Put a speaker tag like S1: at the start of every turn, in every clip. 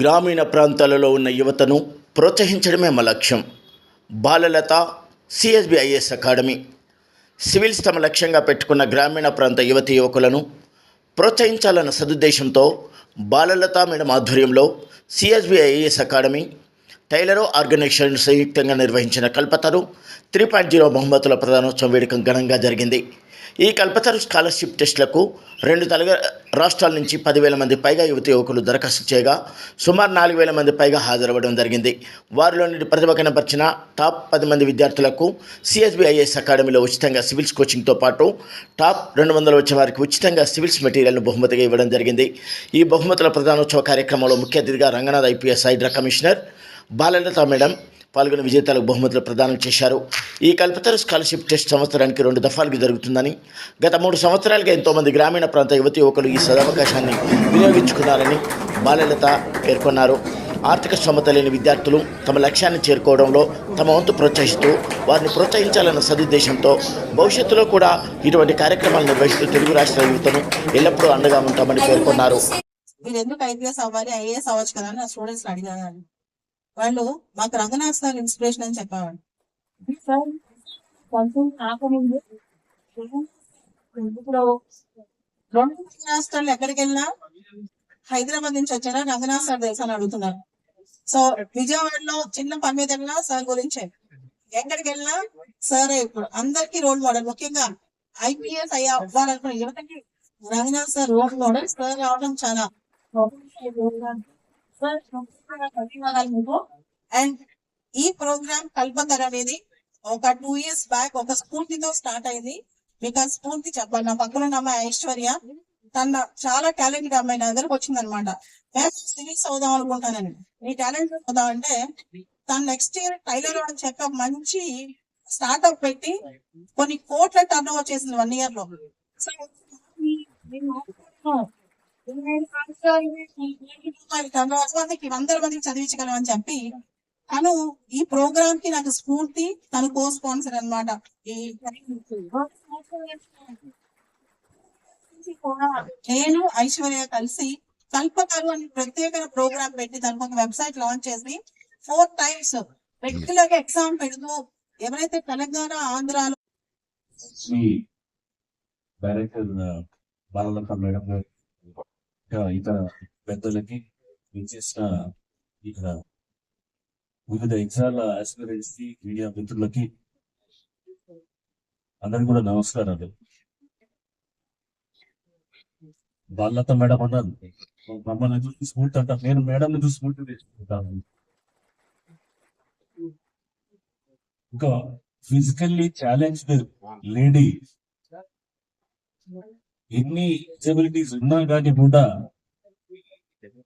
S1: గ్రామీణ ప్రాంతాలలో ఉన్న యువతను ప్రోత్సహించడమే మా లక్ష్యం. Balalatha CSBIS academy. సివిల్స్ తమ లక్ష్యంగా పెట్టుకున్న గ్రామీణ ప్రాంత యువతి యువకులను ప్రోత్సహించాలన్న సదుద్దేశంతో బాలలత మేడం ఆధ్వర్యంలో సిఎస్బి ఐఏఎస్ అకాడమీ టైలరో ఆర్గనైజేషన్ సంయుక్తంగా నిర్వహించిన కల్పతరు త్రీ పాయింట్ జీరో బహుమతుల ప్రధానోత్సవం వేడుక ఘనంగా జరిగింది. ఈ కల్పతరు స్కాలర్షిప్ టెస్టులకు రెండు తెలుగు రాష్ట్రాల నుంచి పదివేల మంది పైగా యువతి యువకులు దరఖాస్తు చేయగా సుమారు నాలుగు వేల మంది పైగా హాజరవ్వడం జరిగింది. వారిలో నుండి ప్రతిభ కనపరిచిన టాప్ పది మంది విద్యార్థులకు సిఎస్బిఐఎస్ అకాడమీలో ఉచితంగా సివిల్స్ కోచింగ్తో పాటు టాప్ రెండు వందలు వచ్చే వారికి ఉచితంగా సివిల్స్ మెటీరియల్ను బహుమతిగా ఇవ్వడం జరిగింది. ఈ బహుమతుల ప్రధానోత్సవ కార్యక్రమంలో ముఖ్య అతిథిగా Ranganath IPS HYDRA commissioner Balalatha madam పాల్గొన్న విజేతలకు బహుమతులు ప్రదానం చేశారు. ఈ కల్పతరు స్కాలర్షిప్ టెస్ట్ సంవత్సరానికి రెండు దఫాలుగా జరుగుతుందని గత మూడు సంవత్సరాలుగా ఎంతోమంది గ్రామీణ ప్రాంత యువతి యువకులు ఈ సదవకాశాన్ని వినియోగించుకున్నారని బాలలత పేర్కొన్నారు. ఆర్థిక క్షమత లేని విద్యార్థులు తమ లక్ష్యాన్ని చేరుకోవడంలో తమ వంతు ప్రోత్సహిస్తూ వారిని ప్రోత్సహించాలన్న సదుద్దేశంతో భవిష్యత్తులో కూడా ఇటువంటి కార్యక్రమాలు నిర్వహిస్తూ తెలుగు రాష్ట్ర యువతను ఎల్లప్పుడూ అండగా ఉంటామని పేర్కొన్నారు.
S2: మీరు ఎందుకు ఐపీఎస్ అవ్వాలి? ఐఏఎస్ అవ్వచ్చు కదా స్టూడెంట్స్ అడిగాను. వాళ్ళు మాకు రంగనాథ్ సార్ ఇన్స్పిరేషన్ అని చెప్పేవాడు సార్ కొంచెం కాకముందు రాష్ట్రాలు ఎక్కడికి వెళ్ళినా హైదరాబాద్ నుంచి వచ్చారా? రంగనాథ్ సార్ తెలుసా అని అడుగుతున్నారు. సో విజయవాడలో చిన్న పని మీద వెళ్ళినా సార్ గురించే. ఎక్కడికి వెళ్ళినా సార్ ఇప్పుడు అందరికీ రోల్ మోడల్ ముఖ్యంగా ఐపీఎస్ అయ్యా అవ్వాలనుకున్న యువతకి Ranganath sir role model sir రావడం చాలా ధన్యవాదాలు మీకు అండ్ ఈ ప్రోగ్రామ్ కల్పతర్ అనేది ఒక టూ ఇయర్స్ బ్యాక్ ఒక స్ఫూర్తితో స్టార్ట్ అయింది. మీకు ఆ స్ఫూర్తి చెప్పాలి నా పక్కన ఉన్న అమ్మాయి ఐశ్వర్య తన చాలా టాలెంటెడ్ అమ్మాయి నా దగ్గరకు వచ్చింది అనమాట సివిల్స్ అవుదాం అనుకుంటానని. నీ టాలెంట్ అవుదాం అంటే తను నెక్స్ట్ ఇయర్ టైలర్ అని చెప్పి మంచి స్టార్ట్అప్ పెట్టి కొన్ని కోట్ల టర్న్ ఓవర్ చేసింది వన్ ఇయర్లో. సో వందల మందికి చదివించగలం అని చెప్పి తను ఈ ప్రోగ్రామ్కి నాకు స్ఫూర్తి తను కో స్పాన్సర్ అనమాట నేను ఐశ్వర్య కలిసి కల్పతరు అని ప్రత్యేక ప్రోగ్రామ్ పెట్టి తనకు ఒక వెబ్సైట్ లాంచ్ చేసి ఫోర్ టైమ్స్ రెగ్యులర్గా ఎగ్జామ్ పెడుతూ ఎవరైతే తెలంగాణ ఆంధ్రాలో
S3: శ్రీ డైరెక్టర్ మేడం గారు ఇతర పెద్దలకి విచ్చేసిన ఇక్కడ వివిధ ఎగ్జామ్ల ఆస్పిరెంట్స్కి మీడియా మిత్రులకి అందరికి కూడా నమస్కారాలు. బాలత మేడం అన్నారు. మమ్మల్ని చూసి స్ఫూర్తి అంటారు నేను మేడం చూసి స్ఫూర్తి తెచ్చుకుంటాను ఇంకా ఫిజికల్లీ ఛాలెంజ్డ్ లేడీ ఎన్ని డిజబిలిటీస్ ఉన్నా కానీ కూడా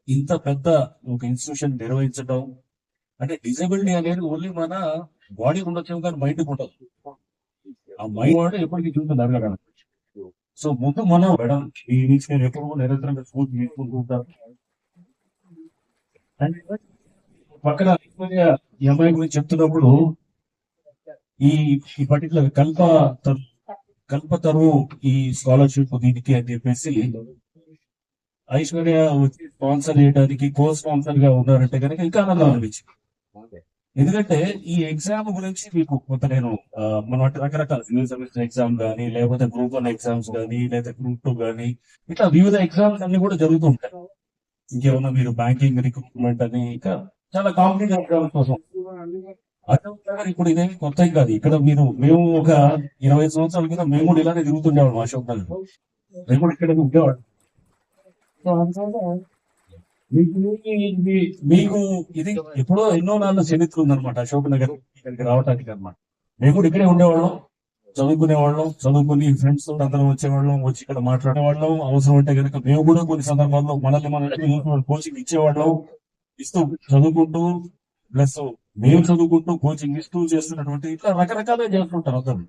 S3: ఇంత పెద్ద ఒక ఇన్స్టిట్యూషన్ నిర్వహించడం అంటే డిజబిలిటీ అనేది ఓన్లీ మన బాడీ ఉండొచ్చు కానీ మైండ్ ఉండదు. ఆ మైండ్ కూడా ఎప్పటికీ చూస్తుంది అడగడం సో ముందు మనం మేడం ఈ నుంచి నేను ఎప్పుడు నిరంతరంగా స్కూల్ తీసుకుంటూ ఉంటాను పక్కన ఈ అమ్మాయి గురించి చెప్తున్నప్పుడు ఈ పర్టికులర్ కల్ప తరు- కల్పతరు ఈ స్కాలర్షిప్ దీనికి అని చెప్పేసి ఐశ్వర్య వచ్చి స్పాన్సర్ చేయడానికి కో స్పాన్సర్గా ఉన్నారంటే కనుక ఇంకా ఆనందం అనిపించింది. ఎందుకంటే ఈ ఎగ్జామ్ గురించి మీకు కొంత నేను మనం మన వాటి రకరకాల సివిల్ సర్వీస్ ఎగ్జామ్ కానీ లేకపోతే గ్రూప్ వన్ ఎగ్జామ్స్ కానీ లేదా గ్రూప్ టూ కానీ ఇట్లా వివిధ ఎగ్జామ్స్ అన్ని కూడా జరుగుతూ ఉంటాయి. ఇంకేమన్నా మీరు బ్యాంకింగ్ రిక్రూట్మెంట్ అని ఇంకా చాలా కాంపిటేటివ్ ఎగ్జామ్స్ కోసం. అశోక్ ఇప్పుడు ఇదేమి కొత్త కాదు ఇక్కడ మీరు మేము ఒక ఇరవై సంవత్సరాల కింద మేము కూడా ఇలానే తిరుగుతుండేవాళ్ళం అశోక్ నగర్ మేము కూడా ఇక్కడ ఉండేవాళ్ళం. మీకు ఇది- ఎప్పుడో ఎన్నో నాళ్ళ చరిత్ర ఉందన్నమాట అశోక్ నగర్ ఇక్కడికి రావడానికి అనమాట మేము కూడా ఇక్కడే ఉండేవాళ్ళం చదువుకునేవాళ్ళం చదువుకుని ఫ్రెండ్స్ అందరం వచ్చేవాళ్ళం వచ్చి ఇక్కడ మాట్లాడేవాళ్ళం. అవసరం అంటే కనుక మేము కూడా కొన్ని సందర్భాల్లో మనల్ని మనల్ని కోచింగ్ ఇచ్చేవాళ్ళం. ఇస్తూ చదువుకుంటూ ప్లస్ మేము చదువుకుంటూ కోచింగ్ ఇస్తూ చేస్తున్నటువంటి ఇట్లా రకరకాలుగా చేస్తుంటారు అందరూ.